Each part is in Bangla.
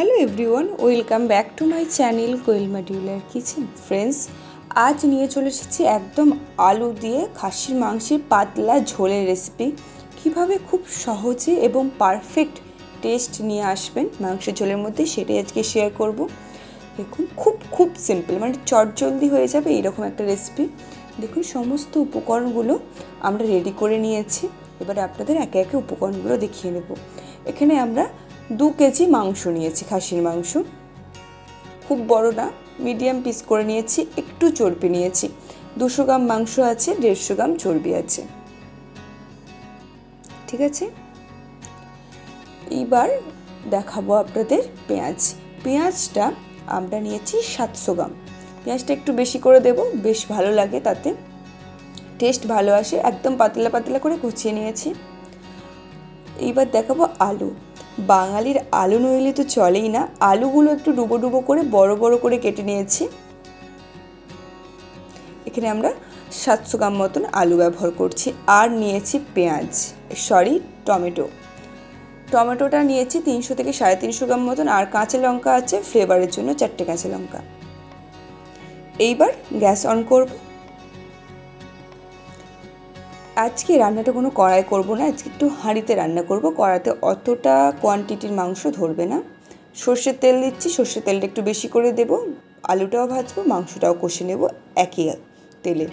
Hello everyone welcome back to my channel Koyel modular kitchen friends আজ নিয়ে চলে এসেছি একদম আলু দিয়ে খাসির মাংসের পাতলা ঝোলের রেসিপি কীভাবে খুব সহজে এবং পারফেক্ট টেস্ট নিয়ে আসবেন মাংসের ঝোলের মধ্যে সেটাই আজকে শেয়ার করব। দেখুন, খুব খুব সিম্পল মানে চটজলদি হয়ে যাবে এইরকম একটা রেসিপি দেখুন, সমস্ত উপকরণগুলো আমরা রেডি করে নিয়েছি। এবারে আপনাদের একে একে উপকরণগুলো দেখিয়ে নেব। এখানে আমরা দু কেজি মাংস নিয়েছি, খাসির মাংস। খুব বড় না, মিডিয়াম পিস করে নিয়েছি, একটু চর্বি নিয়েছি। দুশো গ্রাম মাংস আছে, দেড়শো গ্রাম চর্বি আছে। ঠিক আছে? এইবার দেখাবো আপনাদের পেঁয়াজ। পেঁয়াজটা আমরা নিয়েছি সাতশো গ্রাম। পেঁয়াজটা একটু বেশি করে দেব, বেশ ভালো লাগে তাতে। টেস্ট ভালো আসে, একদম পাতলা পাতলা করে কুচিয়ে নিয়েছি। এইবার দেখাবো আলু। বাঙালির আলু নইলে তো চলেই না। আলুগুলো একটু ডুবো ডুবো করে বড় বড় করে কেটে নিয়েছি। এখানে আমরা সাতশো গ্রাম মতন আলু ব্যবহার করছি। আর নিয়েছি পেঁয়াজ, সরি, টমেটো। টমেটোটা নিয়েছি তিনশো থেকে সাড়ে তিনশো গ্রাম মতন। আর কাঁচা লঙ্কা আছে ফ্লেভারের জন্য চারটে কাঁচা লঙ্কা। এইবার গ্যাস অন করব। আজকে রান্নাটা কোনো কড়াই করব না, আজকে একটু হাঁড়িতে রান্না করব। কড়াতে অতটা কোয়ান্টিটির মাংস ধরবে না। সর্ষের তেল দিচ্ছি, সর্ষের তেলটা একটু বেশি করে দেব। আলুটাও ভাজবো, মাংসটাও কষে নেব একই তেলে।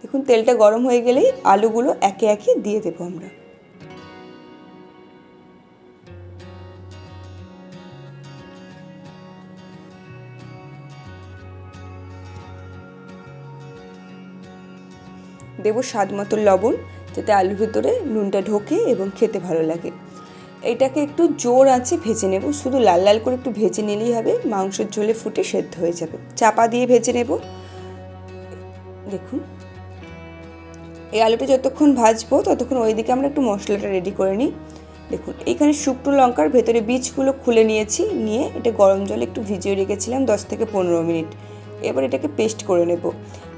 দেখুন, তেলটা গরম হয়ে গেলেই আলুগুলো একে একে দিয়ে দেবো আমরা। দেবো স্বাদ মতো লবণ, যাতে আলুর ভিতরে নুনটা ঢোকে এবং খেতে ভালো লাগে। এটাকে একটু জোর আছে ভেজে নেব, শুধু লাল লাল করে একটু ভেজে নিলেই হবে, মাংসের ঝোলে ফুটে সেদ্ধ হয়ে যাবে। চাপা দিয়ে ভেজে নেব। দেখুন, এই আলুটা যতক্ষণ ভাজবো, ততক্ষণ ওইদিকে আমরা একটু মশলাটা রেডি করে নিই। দেখুন এখানে শুকনো লঙ্কার ভেতরে বীজগুলো খুলে নিয়েছি, নিয়ে এটা গরম জলে একটু ভিজিয়ে রেখেছিলাম দশ থেকে পনেরো মিনিট। এবার এটাকে পেস্ট করে নেব।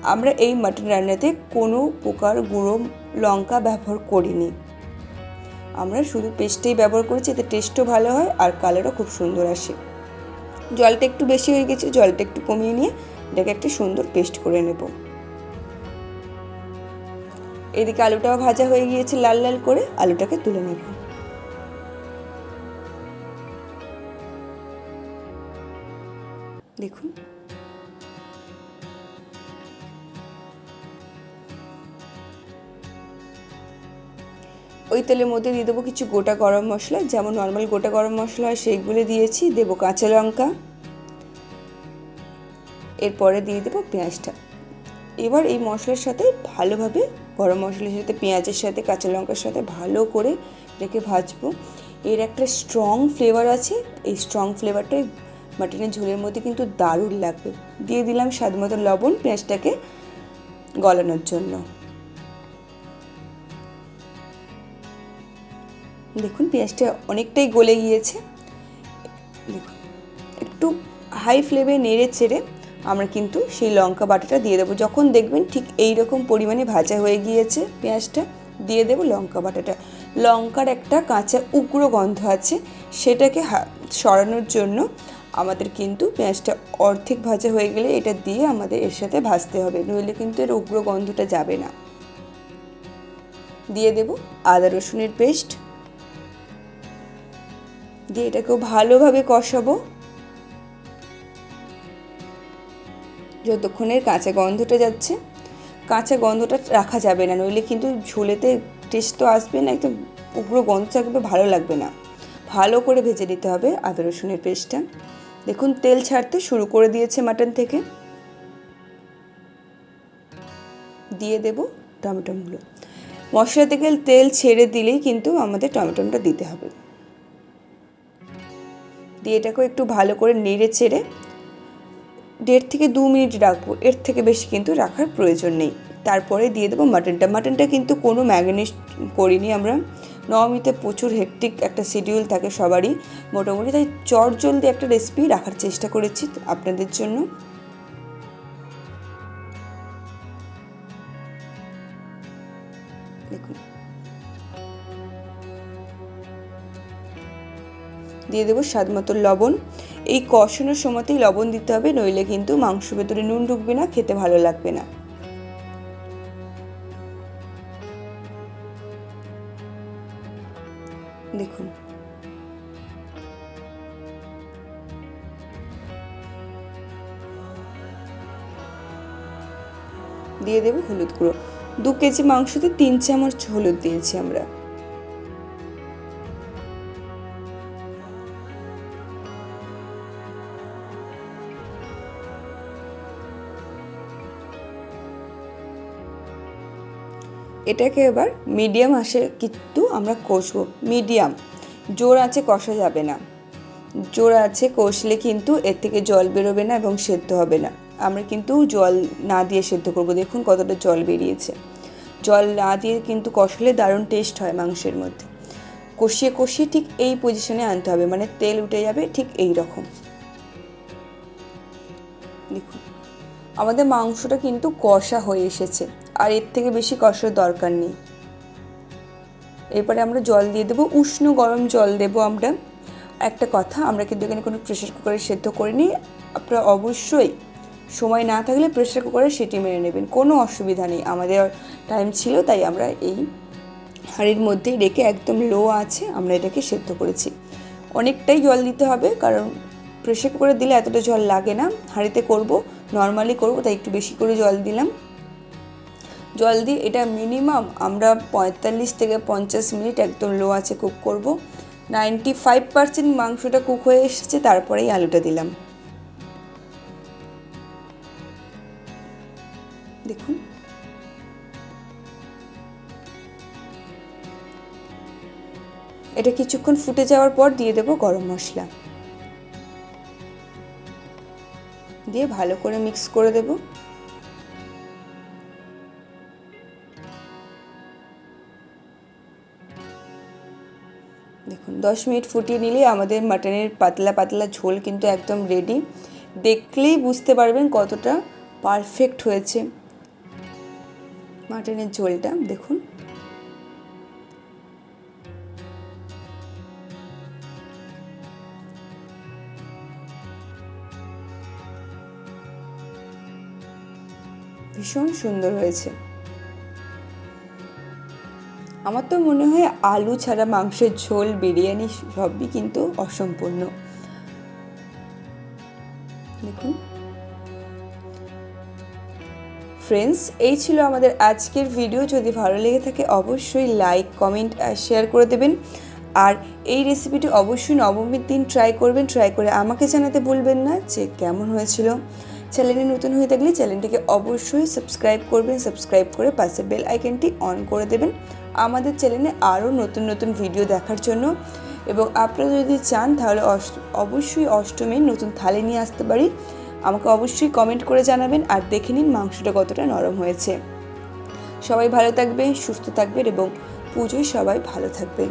আমরা এই মাটন রান্নাতে কোনো প্রকার গুঁড়ো লঙ্কা ব্যবহার করিনি। আমরা শুধু পেস্টেই ব্যবহার করেছি, এতে টেস্টও ভালো হয় আর কালারও খুব সুন্দর আসে। জলটা একটু বেশি হয়ে গেছে, জলটা একটু কমিয়ে নিয়ে এটাকে একটা সুন্দর পেস্ট করে নেব। এদিকে আলুটাও ভাজা হয়ে গিয়েছে লাল লাল করে, আলুটাকে তুলে নেব। দেখুন ওই তেলের মধ্যে দিয়ে দেবো কিছু গোটা গরম মশলা, যেমন নর্মাল গোটা গরম মশলা হয় সেইগুলো দিয়েছি। দেবো কাঁচা লঙ্কা। এরপরে দিয়ে দেবো পেঁয়াজটা। এবার এই মশলার সাথে ভালোভাবে, গরম মশলার সাথে, পেঁয়াজের সাথে, কাঁচা লঙ্কার সাথে ভালো করে রেখে ভাজবো। এর একটা স্ট্রং ফ্লেভার আছে। এই স্ট্রং ফ্লেভারটাই মাটনের ঝোলের মধ্যে কিন্তু দারুণ লাগবে। দিয়ে দিলাম স্বাদ মতো লবণ পেঁয়াজটাকে গলানোর জন্য। দেখুন, পেঁয়াজটা অনেকটাই গলে গিয়েছে। একটু হাই ফ্লেমে নেড়ে চেড়ে আমরা কিন্তু সেই লঙ্কা বাটাটা দিয়ে দেবো। যখন দেখবেন ঠিক এই রকম পরিমাণে ভাজা হয়ে গিয়েছে পেঁয়াজটা, দিয়ে দেবো লঙ্কা বাটাটা। লঙ্কার একটা কাঁচা উগ্র গন্ধ আছে, সেটাকে সরানোর জন্য আমাদের কিন্তু পেঁয়াজটা অর্ধেক ভাজা হয়ে গেলে এটা দিয়ে আমাদের এর সাথে ভাজতে হবে, নইলে কিন্তু এর উগ্র গন্ধটা যাবে না। দিয়ে দেব আদা রসুনের পেস্ট। দিয়ে এটাকেও ভালোভাবে কষাবো। যতক্ষণের কাঁচা গন্ধটা যাচ্ছে, কাঁচা গন্ধটা রাখা যাবে না, নইলে কিন্তু ঝোলেতে টেস্ট তো আসবে না, একদম উগ্র গন্ধ থাকবে ভালো লাগবে না। ভালো করে ভেজে নিতে হবে আদা রসুনের পেস্টটা। দেখুন, তেল ছাড়তে শুরু করে দিয়েছে মাটন থেকে। দিয়ে দেব টমেটোগুলো। মশলা থেকে তেল ছেড়ে দিলেই কিন্তু আমাদের টমেটোটা দিতে হবে। দিয়ে এটাকেও একটু ভালো করে নেড়ে চেড়ে দেড় থেকে দু মিনিট রাখব। এর থেকে বেশি কিন্তু রাখার প্রয়োজন নেই। তারপরে দিয়ে দেবো মাটনটা। মাটনটা কিন্তু কোনো ম্যাগনেট করিনি আমরা। নবমীতে প্রচুর হেকটিক একটা শিডিউল থাকে সবারই। মোটামুটি তাই চট জলদি একটা রেসিপি রাখার চেষ্টা করেছি আপনাদের জন্য। দিয়ে দেবো স্বাদ মতো লবণ। এই কষানোর সময়তেই লবণ দিতে হবে, নইলে কিন্তু মাংস ভেতরে নুন ঢুকবে না, খেতে ভালো লাগবে না। দেখুন। দিয়ে দেবো হলুদ গুঁড়ো। দু কেজি মাংসতে তিন চামচ হলুদ দিয়েছি আমরা। এটাকে এবার মিডিয়াম আসে কিন্তু আমরা কষবো। মিডিয়াম। জোর আছে কষা যাবে না। জোর আছে কষলে কিন্তু এর থেকে জল বেরোবে না এবং সেদ্ধ হবে না। আমরা কিন্তু জল না দিয়ে সেদ্ধ করব। দেখুন কতটা জল বেরিয়েছে। জল না দিয়ে কিন্তু কষলে দারুণ টেস্ট হয় মাংসের মধ্যে। কষিয়ে কষিয়ে ঠিক এই পজিশনে আনতে হবে। মানে তেল উঠে যাবে ঠিক এই রকম। দেখুন। আমাদের মাংসটা কিন্তু কষা হয়ে এসেছে, আর এর থেকে বেশি কষার দরকার নেই। এরপরে আমরা জল দিয়ে দেবো, উষ্ণ গরম জল দেবো আমরা। একটা কথা, আমরা কিন্তু এখানে কোনো প্রেশার কুকারে সেদ্ধ করিনি। আপনারা অবশ্যই সময় না থাকলে প্রেশার কুকারে সেটি মেরে নেবেন, কোনো অসুবিধা নেই। আমাদের টাইম ছিল, তাই আমরা এই হাঁড়ির মধ্যেই রেখে একদম লো আছে, আমরা এটাকে সেদ্ধ করেছি। অনেকটাই জল দিতে হবে, কারণ প্রেশার কুকারে দিলে এতটা জল লাগে না। হাঁড়িতে করব নর্মালি করব, তাই একটু বেশি করে জল দিলাম। জল দিয়ে এটা মিনিমাম আমরা পঁয়তাল্লিশ থেকে পঞ্চাশ মিনিট একদম লো আছে কুক করব। নাইনটি ফাইভ পার্সেন্ট মাংসটা কুক হয়ে এসেছে, তারপরেই আলুটা দিলাম। দেখুন। এটা কিছুক্ষণ ফুটে যাওয়ার পর দিয়ে দেবো গরম মশলা। দিয়ে ভালো করে মিক্স করে দেবো। দেখুন, দশ মিনিট ফুটিয়ে নিলে আমাদের মাটনের পাতলা পাতলা ঝোল কিন্তু একদম রেডি দেখলেই বুঝতে পারবেন কতটা পারফেক্ট হয়েছে মাটনের ঝোলটা। দেখুন ভীষণ সুন্দর হয়েছে। আমার তো মনে হয় আলু ছাড়া মাংসের ঝোল, বিরিয়ানি সবই কিন্তু অসম্পূর্ণ। দেখুন। ফ্রেন্ডস এই ছিল আমাদের আজকের ভিডিও যদি ভালো লেগে থাকে, অবশ্যই লাইক কমেন্ট আর শেয়ার করে দেবেন। আর এই রেসিপিটি অবশ্যই নবমীর দিন ট্রাই করবেন। ট্রাই করে আমাকে জানাতে ভুলবেন না যে কেমন হয়েছিল। চ্যানেলে নতুন হয়ে থাকলে চ্যানেলটিকে অবশ্যই সাবস্ক্রাইব করবেন, সাবস্ক্রাইব করে পাশে বেল আইকনটি অন করে দেবেন। আমাদের চ্যানেলে আরও নতুন নতুন ভিডিও দেখার জন্য। এবং আপনারা যদি চান, তাহলে অবশ্যই অষ্টমীর নতুন থালি নিয়ে আসতে পারি। আমাকে অবশ্যই কমেন্ট করে জানাবেন আর দেখে নিন মাংসটা কতটা নরম হয়েছে। সবাই ভালো থাকবে সুস্থ থাকবেন এবং পুজোয় সবাই ভালো থাকবেন।